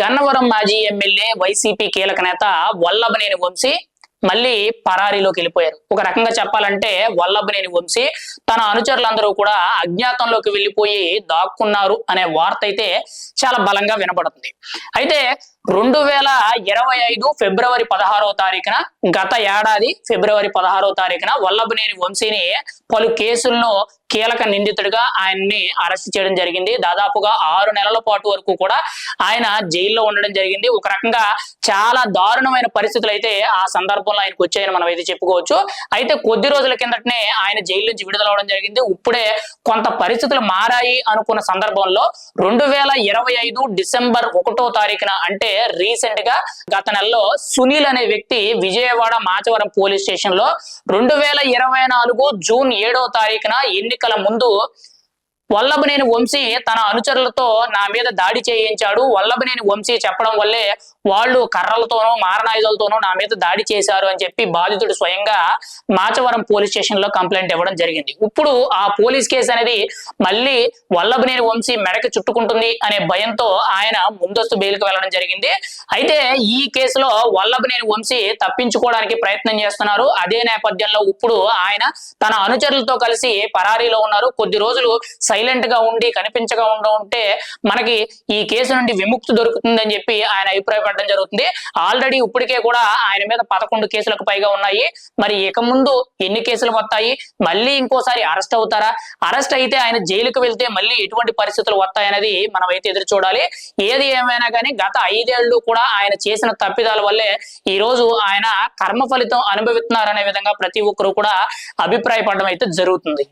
గన్నవరం మాజీ MLA YCP కీలక నేత వల్లభనేని వంశీ మళ్ళీ పరారీలోకి వెళ్ళిపోయారు. ఒక రకంగా చెప్పాలంటే వల్లభనేని వంశీ తన అనుచరులందరూ కూడా అజ్ఞాతంలోకి వెళ్ళిపోయి దాక్కున్నారు అనే వార్త అయితే చాలా బలంగా వినబడుతుంది. అయితే రెండు వేల ఇరవై ఐదు ఫిబ్రవరి పదహారవ తారీఖున గత ఏడాది ఫిబ్రవరి పదహారవ తారీఖున వల్లభనేని వంశీని పలు కేసుల్లో కీలక నిందితుడిగా ఆయన్ని అరెస్ట్ చేయడం జరిగింది. దాదాపుగా ఆరు నెలల పాటు వరకు కూడా ఆయన జైల్లో ఉండడం జరిగింది. ఒక రకంగా చాలా దారుణమైన పరిస్థితులు అయితే ఆ సందర్భంలో ఆయనకు వచ్చాయని మనం అయితే చెప్పుకోవచ్చు. అయితే కొద్ది రోజుల కిందటనే ఆయన జైలు నుంచి విడుదల అవడం జరిగింది. ఇప్పుడే కొంత పరిస్థితులు మారాయి అనుకున్న సందర్భంలో రెండు వేల ఇరవై ఐదు డిసెంబర్ ఒకటో తారీఖున అంటే రీసెంట్గా గత నెలలో సునీల్ అనే వ్యక్తి విజయవాడ మాచవరం పోలీస్ స్టేషన్లో రెండు వేల ఇరవై నాలుగు జూన్ ఏడో తారీఖున ఎన్నికల ముందు వల్లభనేని వంశీ తన అనుచరులతో నా మీద దాడి చేయించాడు. వల్లభనేని వంశీ చెప్పడం వల్లే వాళ్ళు కర్రలతోనో మారణాయుధాలతోనో నా మీద దాడి చేశారు అని చెప్పి బాధితుడు స్వయంగా మాచవరం పోలీస్ స్టేషన్లో కంప్లైంట్ ఇవ్వడం జరిగింది. ఇప్పుడు ఆ పోలీస్ కేసు అనేది మళ్ళీ వల్లభనేని వంశీ మెడకి చుట్టుకుంటుంది అనే భయంతో ఆయన ముందస్తు బెయిల్కి వెళ్ళడం జరిగింది. అయితే ఈ కేసులో వల్లభనేని వంశీ తప్పించుకోవడానికి ప్రయత్నం చేస్తున్నారు. అదే నేపథ్యంలో ఇప్పుడు ఆయన తన అనుచరులతో కలిసి పరారీలో ఉన్నారు. కొద్ది రోజులు సైలెంట్గా ఉండి కనిపించగా ఉండ ఉంటే మనకి ఈ కేసు నుండి విముక్తి దొరుకుతుందని చెప్పి ఆయన అభిప్రాయపడడం జరుగుతుంది. ఆల్రెడీ ఇప్పటికే కూడా ఆయన మీద పదకొండు కేసులకు పైగా ఉన్నాయి. మరి ఇక ముందు ఎన్ని కేసులు వస్తాయి? మళ్ళీ ఇంకోసారి అరెస్ట్ అవుతారా? అరెస్ట్ అయితే ఆయన జైలుకు వెళ్తే మళ్ళీ ఎటువంటి పరిస్థితులు వస్తాయనేది మనం అయితే ఎదురు చూడాలి. ఏది ఏమైనా కానీ గత ఐదేళ్ళు కూడా ఆయన చేసిన తప్పిదాల వల్లే ఈ రోజు ఆయన కర్మ ఫలితం అనుభవిస్తున్నారనే విధంగా ప్రతి ఒక్కరు కూడా అభిప్రాయపడడం అయితే జరుగుతుంది.